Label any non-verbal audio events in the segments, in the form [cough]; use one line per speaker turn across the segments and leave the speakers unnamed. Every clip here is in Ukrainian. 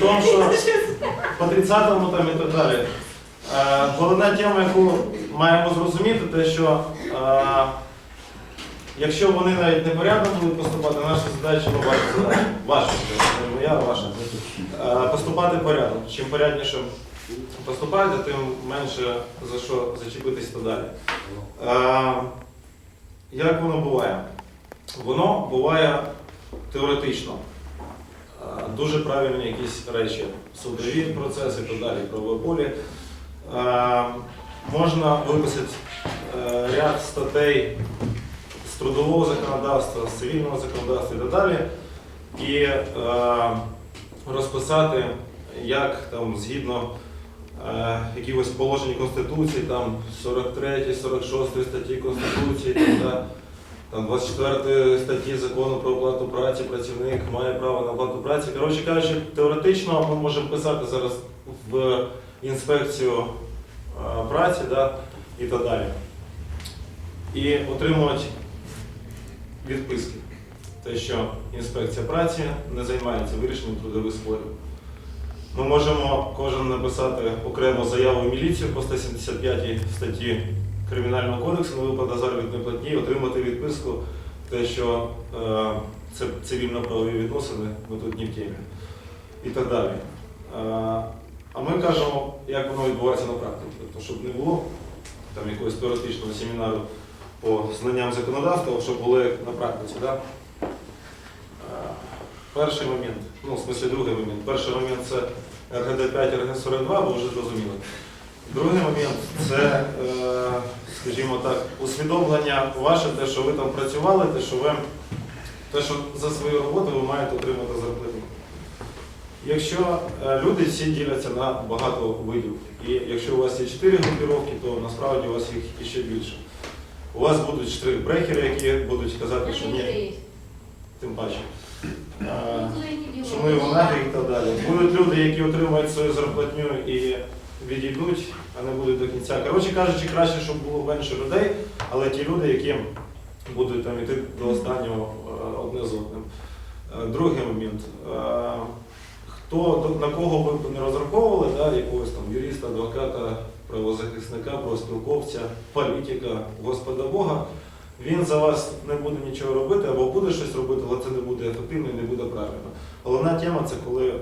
тому, що по 30-му там і так далі. Е, Головна тема, яку маємо зрозуміти, те, що е, якщо вони навіть непорядно будуть поступати, наша задача, ну ваша задача, ваша, не моя, а ваша, е, поступати порядно. Чим порядніше поступаєте, тим менше за що зачепитись та далі. Е, Як воно буває? Воно буває теоретично. Дуже правильні якісь речі, судові процеси і так далі, правове полі. Можна виписати е, ряд статей з трудового законодавства, з цивільного законодавства і так далі, і е, розписати, як там згідно е, якихось положень Конституції, там 43, 46 статті Конституції, да, там 24 статті закону про оплату праці, працівник має право на оплату праці. Коротше кажучи, теоретично ми можемо писати зараз в інспекцію праці да, і так далі. І отримувати відписки. Те, що інспекція праці не займається вирішенням трудових спорів. Ми можемо кожен написати окрему заяву в міліцію по 175 статті Кримінального кодексу на випадок заробітної платні, отримати відписку, те, що е, це цивільно-правові відносини, ми тут ні в темі. І так далі. Е, а ми кажемо, як воно відбувається на практиці. Тобто, щоб не було там якогось теоретичного семінару по знанням законодавства, щоб були на практиці. Да? Е, Перший момент, ну, в смислі другий момент. Перший момент це РГД 5, РГД 42, ви вже зрозуміли. Другий момент це, е, скажімо так, усвідомлення ваше, те, що ви там працювали, те, що ви те, що за свою роботу ви маєте отримати зарплату. Якщо е, люди всі діляться на багато видів, і якщо у вас є 4 групіровки, то насправді у вас їх іще більше. У вас будуть штрих-брехери, які будуть казати, що ні, тим паче. Ми його нафіг і так далі. Будуть люди, які отримують свою зарплатню і відійдуть, а не будуть до кінця. Коротше кажучи, краще, щоб було менше людей, але ті люди, які будуть там іти до останнього е, одне з одним. Е, Другий момент. Е, Хто на кого ви б не розраховували, да, якогось там юриста, адвоката, правозахисника, профспілковця, політика, Господа Бога, він за вас не буде нічого робити або буде щось робити, але це не буде ефективно і не буде правильно. Головна тема це коли е,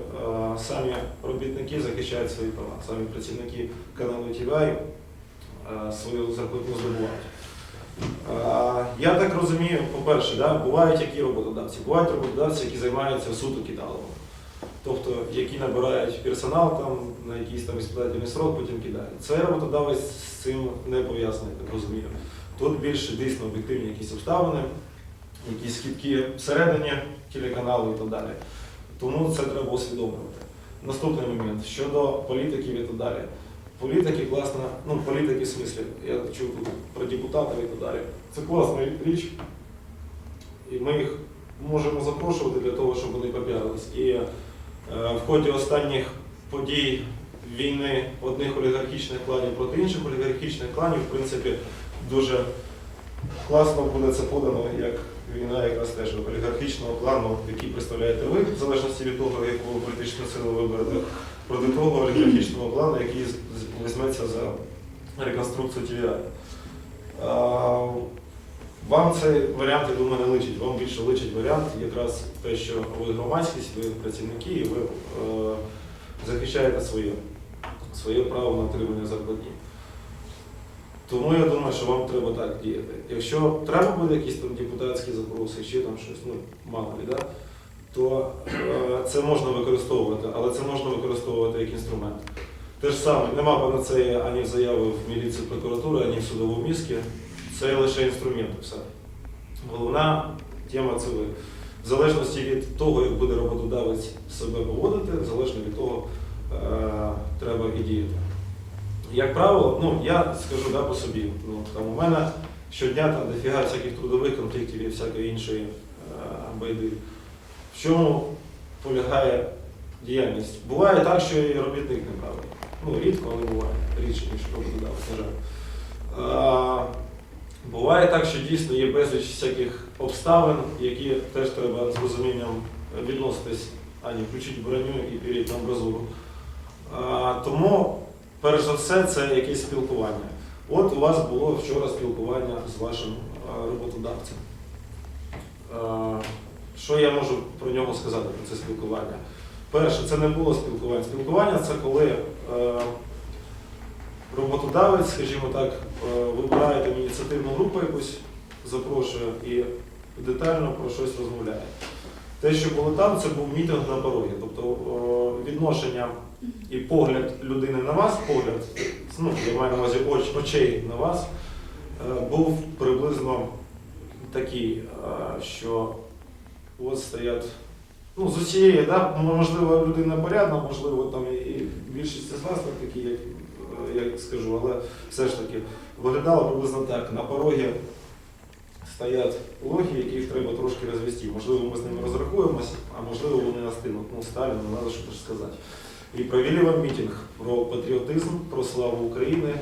самі робітники захищають свої права, самі працівники каналу TVI е, свою зарплатню здобувають. Е, я так розумію, по-перше, да, бувають які роботодавці? Бувають роботодавці, які займаються суто кидалом. Тобто, які набирають персонал там на якийсь там іспитательний срок, потім кидають. Цей роботодавець з цим не пов'язаний, так розумію. Тут більше дійсно об'єктивні якісь обставини, якісь скидки всередині телеканалу і так далі. Тому це треба усвідомлювати. Наступний момент щодо політиків і так далі. Політики класна, ну політики в смислі, я чув про депутатів і так далі. Це класна річ, і ми їх можемо запрошувати для того, щоб вони попіарились. І е, в ході останніх подій війни одних олігархічних кланів проти інших олігархічних кланів, в принципі, дуже класно буде це подано як війна якраз теж олігархічного клану, який представляєте ви, в залежності від того, яку політичну силу виберете, проти того олігархічного клану, який візьметься за реконструкцію TVI. Вам цей варіант, я думаю, не личить. Вам більше личить варіант якраз те, що ви громадськість, ви працівники, і ви е, захищаєте своє, своє право на отримання зарплатні. Тому я думаю, що вам треба так діяти. Якщо треба буде якісь там депутатські запроси, ще там щось, ну мало ли, да? то е, це можна використовувати, але це можна використовувати як інструмент. Те ж саме, нема панацеї ані в заяви в міліцію прокуратури, ані в судовому місці. Це лише інструмент. Все. Головна тема це ви. В залежності від того, як буде роботодавець себе поводити, залежно від того, е, треба і діяти. Як правило, ну я скажу да, по собі. Ну, там, у мене щодня там дофіга всяких трудових конфліктів і всякої іншої е, байди. В чому полягає діяльність? Буває так, що і робітник неправий. Ну, рідко, але буває. Рідше, ніж роботодавець, на жаль. А, буває так, що дійсно є безліч всяких обставин, які теж треба з розумінням відноситись а не включити броню і перейти на амбразуру. А, тому, перш за все, це якесь спілкування. От у вас було вчора спілкування з вашим роботодавцем. Що я можу про нього сказати, про це спілкування? Перше, це не було спілкування. Спілкування це коли е, роботодавець, скажімо так, е, вибирає там ініціативну групу якусь, запрошує і детально про щось розмовляє. Те, що було там, це був мітинг на порогі. Тобто е, відношення і погляд людини на вас, погляд, ну, я маю на увазі оч, очей на вас, е, був приблизно такий, е, що от стоять, ну, з усієї, да, можливо, людина порядна, можливо, там і, і більшість з вас такі, як е, я скажу, але все ж таки виглядало приблизно так. На порогі стоять логі, яких треба трошки розвести. Можливо, ми з ними розрахуємося, а можливо, вони настинуть. Ну, Сталін, не треба щось сказати. І провели вам мітинг про патріотизм, про славу України,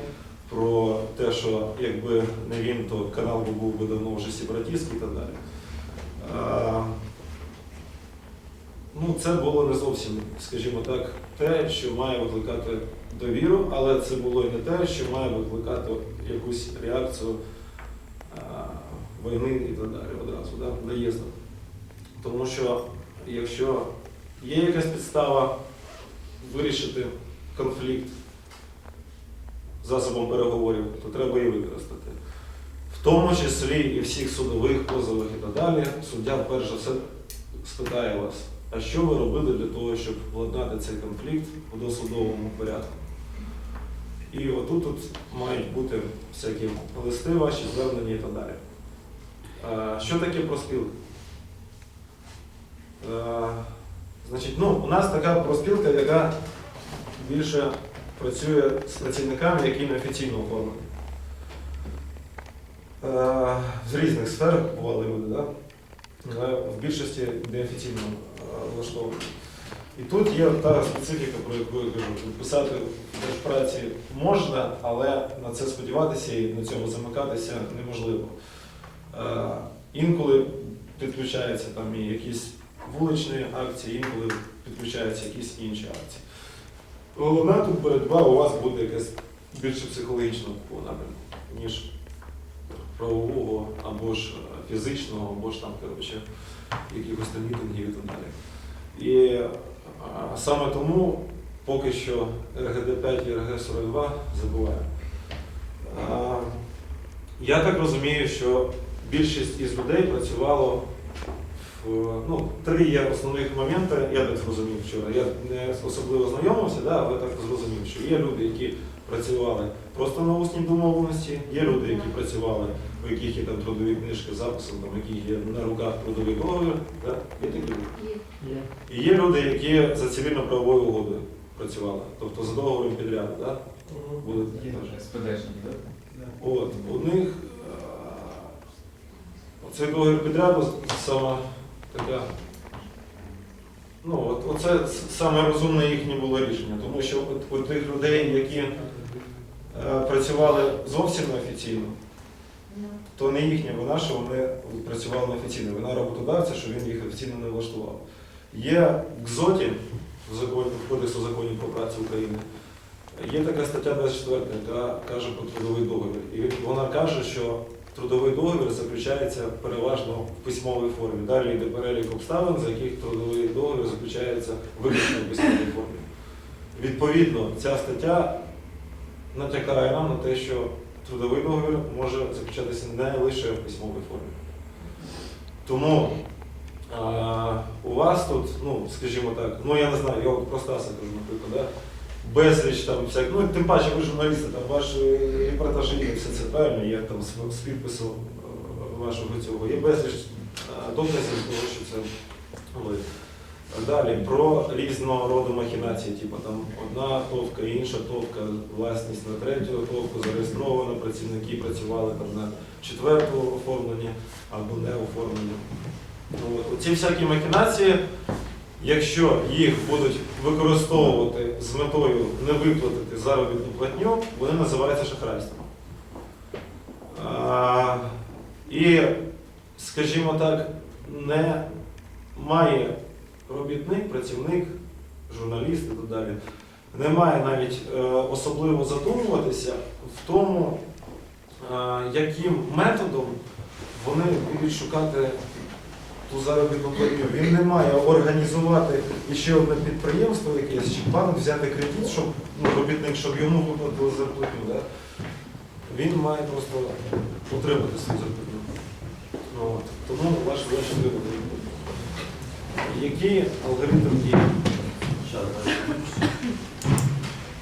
про те, що якби не він, то канал би був би давно вже сепаратистський і так далі. Ну, це було не зовсім, скажімо так, те, що має викликати довіру, але це було і не те, що має викликати якусь реакцію а, війни і так далі одразу, да, наїзду. Тому що якщо є якась підстава вирішити конфлікт засобом переговорів, то треба її використати. В тому числі і всіх судових позовах і так далі, суддя перш за все спитає вас, а що ви робили для того, щоб владнати цей конфлікт у досудовому порядку? І отут тут мають бути всякі листи ваші, звернення і так далі. Що таке проспілка? Значить, ну, у нас така проспілка, яка більше працює з працівниками, які неофіційно оформлені. Е, З різних сфер бували люди, да? але в більшості неофіційно е, влаштовані. І тут є та специфіка, про яку я кажу. Писати в праці можна, але на це сподіватися і на цьому замикатися неможливо. Е, Інколи підключаються там і якісь вуличні акції, інколи підключаються якісь інші акції. Головна тут боротьба у вас буде якась більше психологічного напрямку, ніж правового або ж е, фізичного, або ж там, коротше, якихось там мітингів і так далі. І а, саме тому поки що РГД-5 і РГ-42 забуваємо. Я так розумію, що більшість із людей працювало ну, три є основних моменти, я так зрозумів вчора. Я не особливо знайомився, да, але так зрозумів, що є люди, які працювали просто на усній домовленості, є люди, які працювали, у яких є там трудові книжки з записом, там, яких є на руках трудовий договір. Да? Є такі люди. І є люди, які за цивільно-правовою угодою працювали, тобто за договором підряду. Да?
СПДшники, так?
От, у них е, оцей договір підряду саме така. Ну, от, оце саме розумне їхнє було рішення, тому що от, у тих людей, які е, працювали зовсім неофіційно, то не їхня вина, що вони працювали неофіційно. Вина роботодавця, що він їх офіційно не влаштував. Є в КЗОТі, в законі в Кодексу законів про працю України, є така стаття 24, яка каже про трудовий договір. І вона каже, що трудовий договір заключається переважно в письмовій формі. Далі йде перелік обставин, за яких трудовий договір заключається виключно в письмовій формі. Відповідно, ця стаття натякає нам на те, що трудовий договір може заключатися не лише в письмовій формі. Тому а, у вас тут, ну, скажімо так, ну я не знаю, я от про Стаса кажу, наприклад, да? Безліч там всяк, ну тим паче ви журналісти, там ваші репортажі, і все це правильно, є там з, підпису е, вашого цього, є безліч е, доказів того, що це ви. Далі про різного роду махінації, типу там одна товка, інша товка, власність на третю товку зареєстрована, працівники працювали там на четверту оформлення або не оформлення. Ну, от, всякі махінації, якщо їх будуть використовувати з метою не виплатити заробітну платню, вони називаються шахрайством. І, скажімо так, не має робітник, працівник, журналіст і так далі не має навіть е, особливо задумуватися в тому, е, яким методом вони будуть шукати ту заробітну платню. Він не має організувати іще одне підприємство якесь, чи банк взяти кредит, щоб ну, робітник, щоб йому виплатили зарплатню. Да? Він має просто утримати свою зарплатню. Ну, От. Тому ваш ваш вибір. Який алгоритм дії?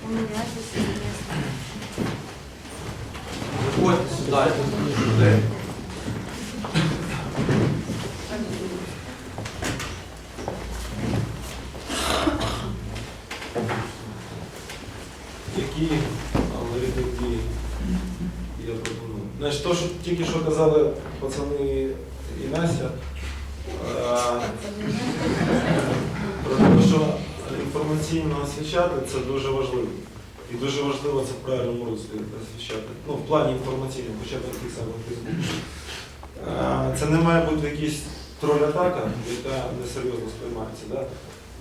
У меня здесь
сюди.
Які алгоритми дії я пропоную? Значить, то, що тільки що казали пацани і Настя, е, про те, що інформаційно освіщати це дуже важливо. І дуже важливо це в правильному руслі освіщати. Ну, в плані інформаційному, хоча б таких самих Фейсбук. Це не має бути якийсь троль-атака, яка несерйозно сприймається. Да?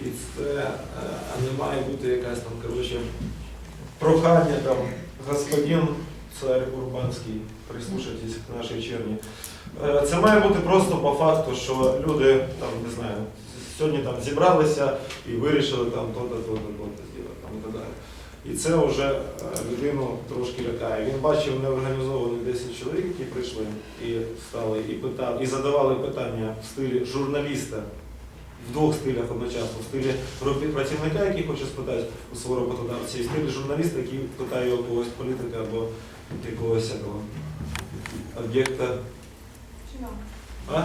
І це е, не має бути якась там, коротше, прохання там, господин царь Урбанський, прислушайтесь к нашій черні. Е, Це має бути просто по факту, що люди там, не знаю, сьогодні там зібралися і вирішили там то-то, то-то, то-то зробити там, і так далі. І це вже е, людину трошки лякає. Він бачив неорганізованих 10 чоловік, які прийшли і стали і питали, і задавали питання в стилі журналіста в двох стилях одночасно. В стилі працівника, який хоче спитати у свого роботодавця, і в стилі журналіста, який питає у когось політика або якогось об'єкта.
Чиновник.
А?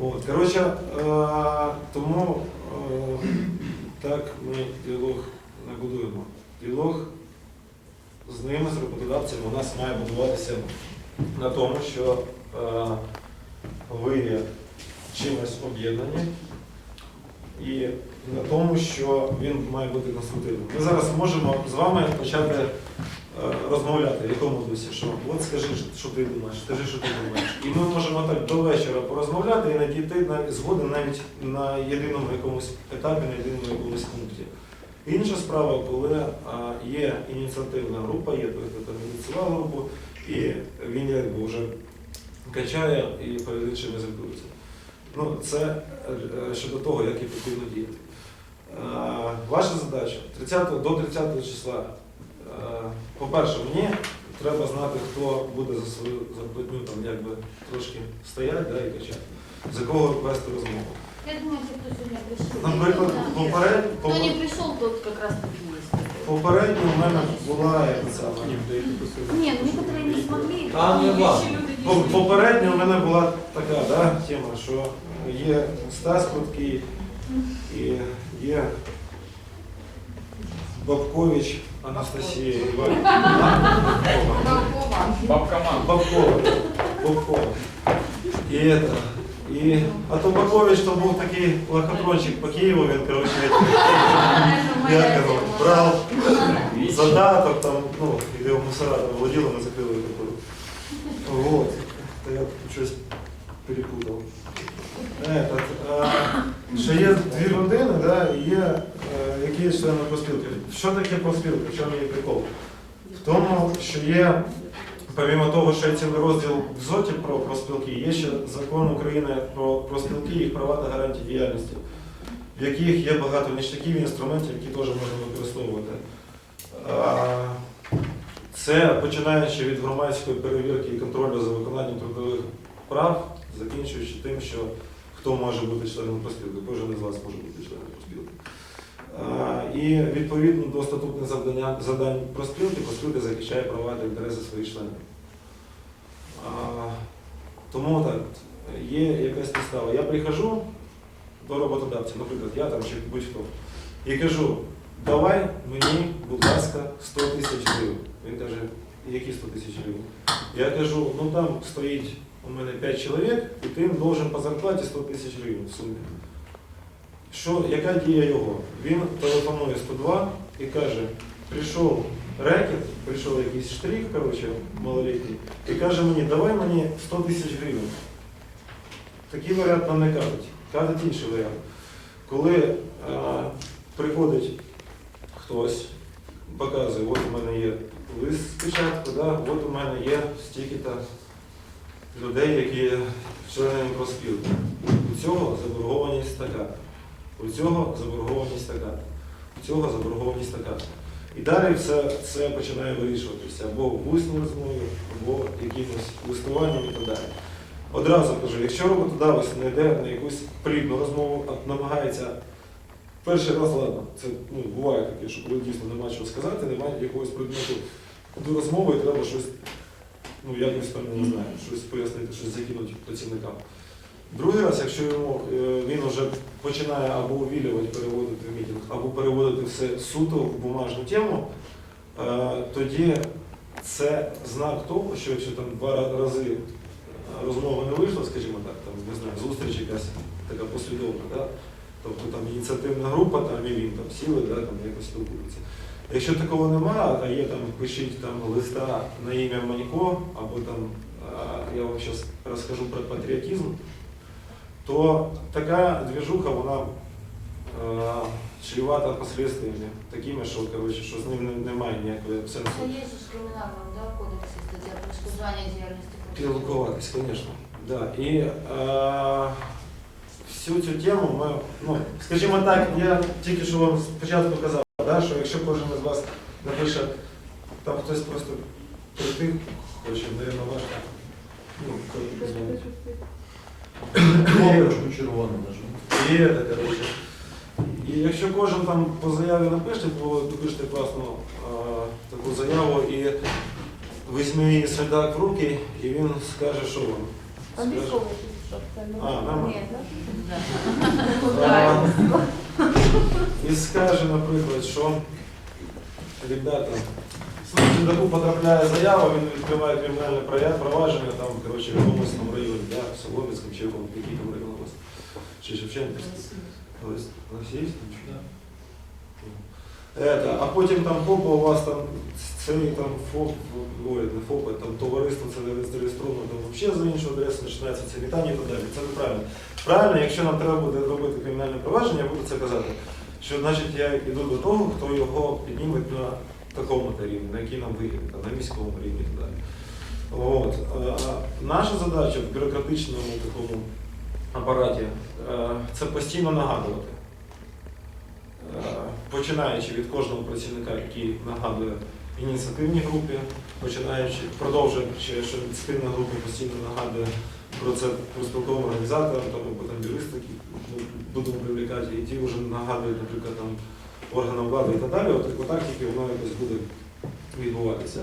От, коротше, е, тому е, так ми діалог не будуємо. Діалог з ними, з роботодавцями, у нас має будуватися на тому, що е, ви є чимось об'єднані і на тому, що він має бути конструктивним. Ми зараз можемо з вами почати розмовляти в якому дусі, що от скажи, що ти думаєш, скажи, що ти думаєш. І ми можемо так до вечора порозмовляти і надійти на згоди навіть на єдиному якомусь етапі, на єдиному якомусь пункті. Інша справа, коли є ініціативна група, є той, хто там ініціював групу, і він якби вже качає і перед іншими звітується. Ну, це е, щодо того, як ефективно діяти. Е, Ваша задача 30, до 30 числа. Е, По-перше, мені треба знати, хто буде за свою зарплатню там якби трошки стояти да, і качати. За кого вести розмову.
Я думаю, те, кто сегодня пришел.
Наприклад, поперед,
Кто не пришел, тот как раз таки
попередньо в мене була яка сама.
Нет, некоторые не смогли.
Там не
дешевые.
Попередньо в мене була така да, тема, що є Стас Круткий і є Бабкович Анастасія Іванівна.
Бабкоман.
Бабкова. да, Бабкова. І, это, і, а то Бабкович то був такий лохотрончик по Києву, він, коротше,
Это моя
я його
тема.
брав задаток, там, ну, і його мусора там володіли, ми закрили таку. Вот. Та я тут щось перепутав. Этот, а, що є дві родини, да, і є е, які є члени проспілки. Що таке проспілка? В чому її прикол? В тому, що є, помимо того, що є цілий розділ в ЗОТі про проспілки, є ще закон України про проспілки, їх права та гарантії діяльності, в яких є багато ніштяків і інструментів, які теж можна використовувати. Це починаючи від громадської перевірки і контролю за виконанням трудових прав, закінчуючи тим, що хто може бути членом проспілки, кожен із вас може бути членом проспілки. І відповідно до статутних завдання, завдань проспілки, проспілка захищає права та інтереси своїх членів. Тому так, є якась підстава. Я прихожу до роботодавця, наприклад, я там чи будь-хто, і кажу, давай мені, будь ласка, 100 тисяч гривень. Він каже, які 100 тисяч гривень? Я кажу, ну там стоїть у мене 5 чоловік, і ти їм по зарплаті 100 тисяч гривень в сумі. Що, яка дія його? Він телефонує 102 і каже, прийшов рекет, прийшов якийсь штрих, коротше, малолітній, і каже мені, давай мені 100 тисяч гривень. Такий варіант нам не кажуть. кажуть інший варіант. Коли е, приходить хтось, показує, от у мене є лист спочатку, да, от у мене є стільки-то людей, які є членами проспілки. У цього заборгованість така, у цього заборгованість така, у цього заборгованість така. І далі все це починає вирішуватися або в усній розмові, або якимось листуванням і так далі. Одразу кажу, якщо роботодавець не йде на якусь плідну розмову, а намагається перший раз, ладно, це ну, буває таке, що коли дійсно немає чого сказати, немає якогось предмету до розмови, і треба щось, ну якось там не знаю, щось пояснити, щось закинути працівникам. Другий раз, якщо йому е, він вже починає або увілювати, переводити в мітинг, або переводити все суто в бумажну тему, е, тоді це знак того, що якщо там два рази е, розмова не вийшла, скажімо так, там, не знаю, зустріч якась така послідовна, да? тобто там ініціативна група, там і він там сіли, да, там якось спілкуються. Якщо такого немає, а є там, пишіть там листа на ім'я Манько, або там, я вам зараз розкажу про патріотизм, то така движуха, вона е, чревата последствиями такими, що, коротше, що з ним не- немає ніякого сенсу.
Це є ж кримінальному да, кодексі стаття перешкоджання діяльності.
Спілкуватись, звісно. Да. І е, всю цю тему ми, ну, скажімо так, я тільки що вам спочатку казав, да, що якщо кожен із вас напише, там хтось просто прийти хоче, мабуть, ваш. Ну.
Кнопочку червону нажми.
І, це, коротше. І якщо кожен там по заяві напише, то допишете класну е, таку заяву і візьме її следак в руки, і він скаже, що вам. Скаже, А, нормально. А, І скаже, наприклад, що ребята, в Судаку потрапляє заява, він відкриває кримінальне провадження там, коротше, в якомусь там в Солом'янському чи якому, який там район у вас? Чи Шевченківський? Олесь- Это, а потім там ФОПа у вас там цей там ФОП, ой, не ФОП, а там товариство це зареєстровано там взагалі за іншу адресу починається це вітання і так далі. Це неправильно. Правильно, якщо нам треба буде робити кримінальне провадження, я буду це казати. Що значить я йду до того, хто його підніме на такому рівні, на який нам вигідно, на міському рівні і так далі. От. е, Наша задача в бюрократичному такому апараті е, це постійно нагадувати. Е, Починаючи від кожного працівника, який нагадує ініціативній групі, починаючи, продовжуючи, що ініціативна група постійно нагадує про це профспілковим організаторам, або там юристи, які ну, будемо привлекати, і ті вже нагадують, наприклад, там, органам влади і так далі, от, отак тільки воно якось буде відбуватися.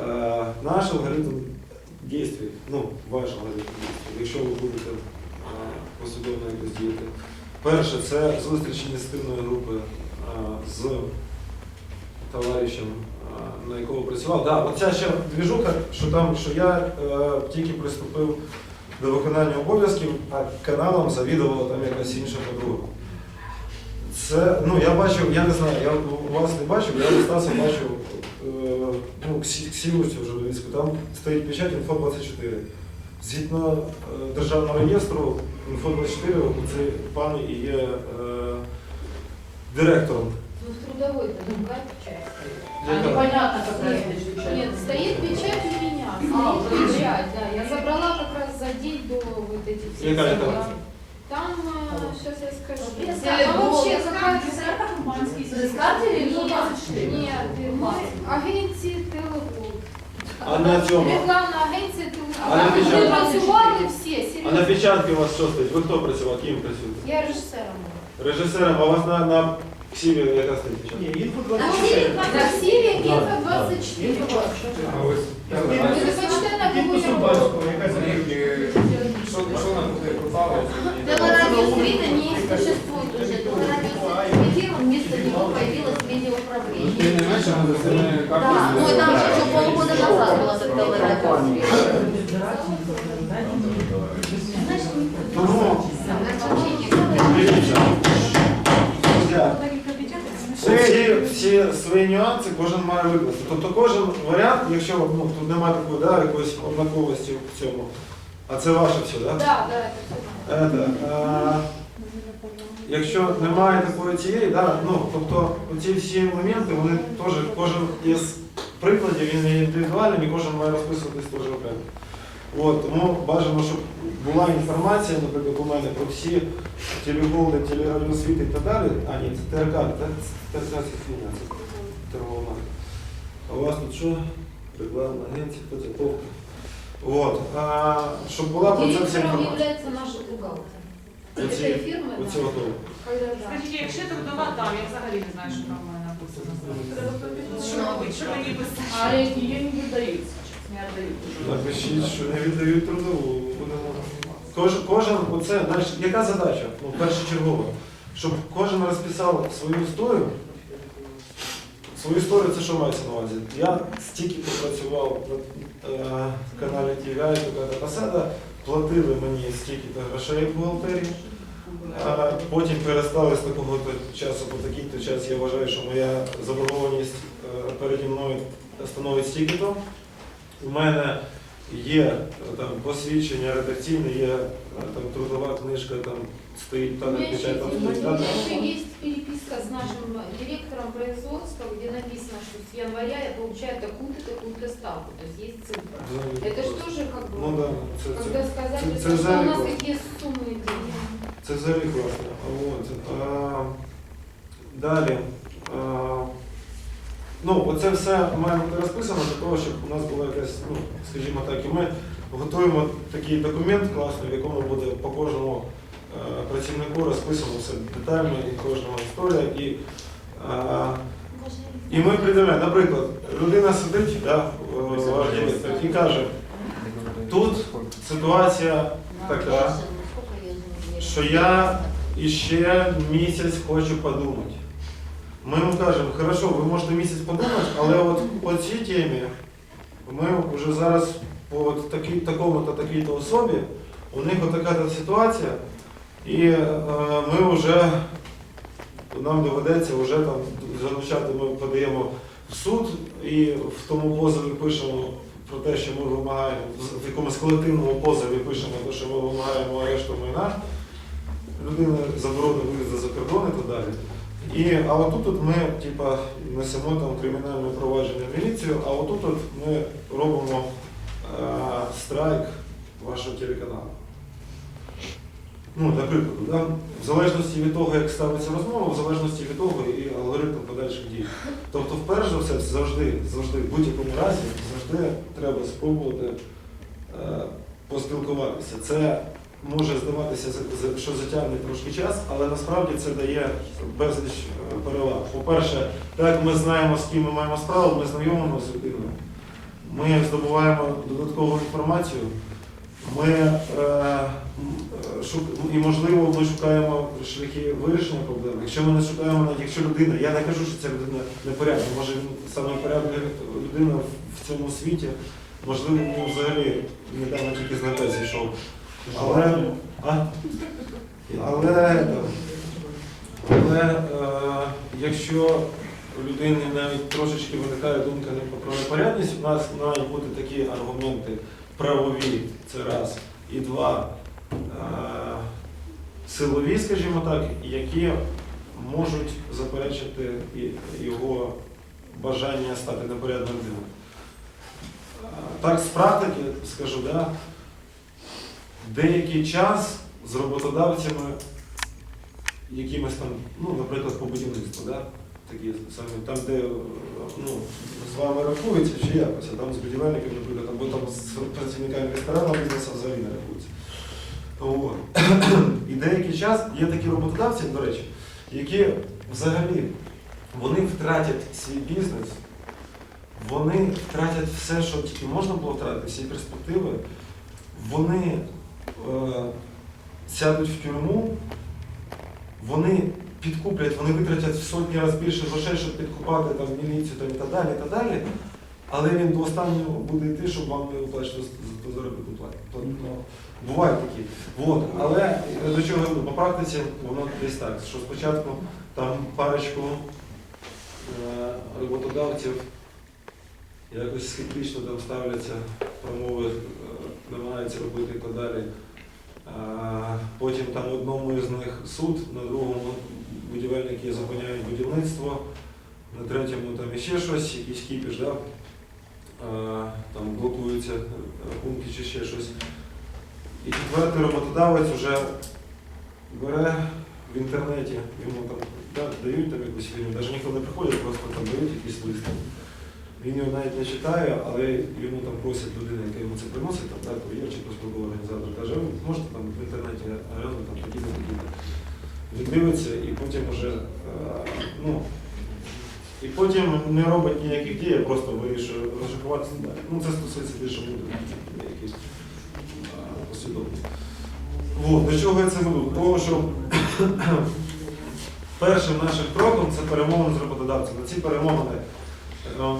Е, наш алгоритм дій, ну, ваш алгоритм дій, якщо ви будете е, послідовно якось діяти. Перше, це зустріч ініціативної групи е, з товаришем, на якого працював. Да, оця ще двіжуха, що там, що я тільки приступив до виконання обов'язків, а каналом завідувала там якась інша подруга. Це, ну я бачив, я не знаю, я у вас не бачив, я у Стаса бачив ну, ксі- ксіву цю журналістську, там стоїть печать Інфо-24. Згідно е, державного реєстру, Інфо-24, цей пан і є е, директором.
Ну, в трудовой то другая печать.
А непонятно, какая
Нет,
здесь печать.
Нет, стоит печать у меня.
А,
Стоит
уже
печать, да. Я забрала как раз за день до вот этих всех
Какая это?
событий. Там, сейчас я скажу.
Без
Там
карты.
вообще
Без
какая-то...
Или
Нет,
24?
нет, мы агенції Телеком.
А на цьому?
Рекламна агенція
А на.
Ми працювали всі,
А на
серйозно.
печатці у вас що стоїть? Ви хто працював? Ким працюєте?
Я режисером.
Режисером, а у вас на, на ксіві яка стоїть печатка?
На Ксіві Інфо 24. Ви почте на кого
Телерадиосвета не существует уже. Вместо него появилось медиауправление. Да, ну и там же еще полгода назад.
Тому
Вообще
Всі, всі свої нюанси кожен має викласти. Тобто кожен варіант, якщо ну, тут немає такої да, якоїсь однаковості в цьому, А це ваше все, так?
Да, да, это все.
Ета, е, якщо немає такої цієї, да, ну, тобто ці всі моменти, вони теж, кожен із прикладів, він є індивідуальним і кожен має розписуватись теж окремо. От, тому бажано, щоб була інформація, наприклад, у мене про всі телеголди, телерадіосвіти і так далі. А, ні, це ТРК, це це це торгова. А у вас тут що? Рекламна агенція, подготовка. От, а, щоб була про це вся інформація.
наш бухгалтер.
Оці-
Этой фирмы,
Оці
да.
готові.
Когда, да.
Скажіть, якщо трудова там, я взагалі не знаю, що там у мене написано. Що робити? Що мені писати?
А ее не выдают сейчас, не отдают уже.
Напишіть, що не віддають трудову. Будемо. Кожен, кожен оце, знаєш, яка задача? Ну, першочергова. Щоб кожен розписав свою історію. Свою історію це що мається на увазі? Я стільки попрацював на е, каналі TVI, така посада, платили мені стільки-то грошей в бухгалтерії. А потім перестали з такого часу по такий-то час. Я вважаю, що моя заборгованість е, переді мною становить стільки-то. У мене є е, там посвідчення редакційне, є е, там трудова книжка, там стоїть
У
та
меня еще,
печать, там
у
стоїть та.
меня еще есть переписка с нашим директором производства, где написано, что с января я получаю такую-то, такую-то ставку. То есть есть цифра. Это же тоже как бы,
Ну да, це, це,
когда сказать,
це-
что
це
у нас
взагалі
какие суммы денег.
це взагалі класно. А От, а, далі. А, ну, оце все має бути розписано для того, щоб у нас була якась, ну, скажімо так, і ми готуємо такий документ класний, в якому буде по кожному е, працівнику розписано все детально і кожного історія. І, а, і ми приділяємо, наприклад, людина сидить, да, е, і каже, тут ситуація така, що я іще місяць хочу подумати. Ми йому кажемо, хорошо, ви можете місяць подумати, але от по цій темі ми вже зараз по такій, такому-то такій-то особі, у них отака ситуація, і е, ми вже, нам доведеться вже там залучати, ми подаємо в суд і в тому позові пишемо про те, що ми вимагаємо, в якомусь колективному позові пишемо те, що ми вимагаємо арешту майна людина заборони виїзду за кордон і так далі. І, а отут от ми типа, несемо там кримінальне провадження в міліцію, а отут от ми робимо е, страйк вашого телеканалу. Ну, для прикладу, да? в залежності від того, як ставиться розмова, в залежності від того і алгоритм подальших дій. Тобто, вперше за все, завжди, завжди, в будь-якому разі, завжди треба спробувати е, поспілкуватися. Це може здаватися, що затягне трошки час, але насправді це дає безліч е, переваг. По-перше, так ми знаємо, з ким ми маємо справу, ми знайомимо з людиною. Ми здобуваємо додаткову інформацію. Ми е, е, шук- і можливо ми шукаємо шляхи вирішення проблеми. Якщо ми не шукаємо, навіть якщо людина, я не кажу, що ця людина непорядна, може саме порядна людина в- цьому світі, можливо, він взагалі недавно тільки з зійшов. Але, але, але е, якщо у людини навіть трошечки виникає думка не про непорядність, у нас мають бути такі аргументи правові, це раз, і два е, силові, скажімо так, які можуть заперечити його бажання стати непорядним людиною. Е, Так, з практики скажу, да, деякий час з роботодавцями, якимось там, ну, наприклад, по будівництву, да, такі самі, там, де ну, з вами рахується чи якось, а там з будівельниками, наприклад, або там з працівниками ресторанного бізнесу взагалі не рахується. І деякий час є такі роботодавці, до речі, які взагалі вони втратять свій бізнес, вони втратять все, що тільки можна було втратити, всі перспективи, вони сядуть в тюрму, вони підкуплять, вони витратять в сотні разів більше грошей, щоб підкупати там, міліцію там, і так далі, і так далі. Але він до останнього буде йти, щоб вам не виплачувати заробітну плату. Тобто, бувають такі. От. Але е, до чого по практиці воно десь так, що спочатку там парочку е, роботодавців якось скептично там ставляться промови е, намагаються робити і так далі. Потім там одному із них суд, на другому будівельники зупиняють будівництво, на третьому там іще щось, якийсь кіпіш, да? Там блокуються рахунки чи ще щось. І четвертий роботодавець вже бере в інтернеті, йому там да, дають там якусь фільм, навіть ніхто не приходить, просто там дають якийсь лист. Він його навіть не читає, але йому там просять людина, яка йому це приносить, там, так, я чи поспілковий організатор, каже, ви можете там в інтернеті глянути там такі-то, такі-то. Він дивиться і потім вже, е, ну, і потім не робить ніяких дій, просто вирішує розшикуватися далі. Ну, це стосується більше внутрішніх якихось е, послідовностей. Вот, до чого я це веду? Того, що [clears throat] першим нашим кроком це перемовини з роботодавцем. Ці перемовини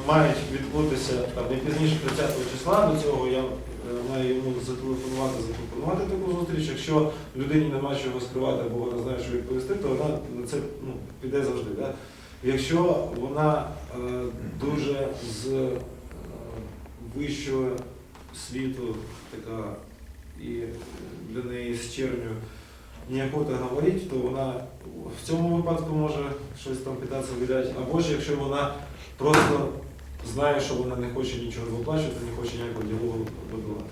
мають відбутися там, не пізніше 30 числа. До цього я е, маю йому зателефонувати, запропонувати таку зустріч. Якщо людині немає чого скривати або вона знає, що відповісти, то вона на це ну, піде завжди. Да? Якщо вона е, дуже з е, вищого світу така і для неї з червню неохота говорити, то вона в цьому випадку може щось там питатися видати. Або ж якщо вона просто знає, що вона не хоче нічого виплачувати, не хоче ніякого діалогу будувати.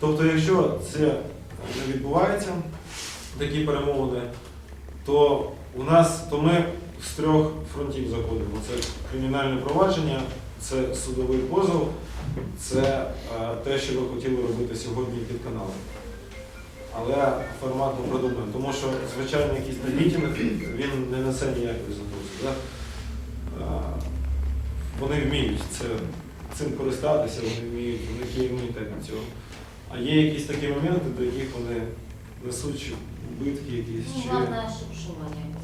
Тобто, якщо це не відбувається, такі перемовини, то у нас то ми з трьох фронтів заходимо. Це кримінальне провадження, це судовий позов, це е, те, що ви хотіли робити сьогодні під каналом. Але формат не продуманий. тому що, звичайно, якийсь мітинг, він не несе ніякої загрози. Да? Вони вміють це, цим користатися, вони вміють, у них є імунітет на цього. А є якісь такі моменти, до яких вони несуть убитки якісь.
Ну,
Чи...
Головне, щоб шума не было.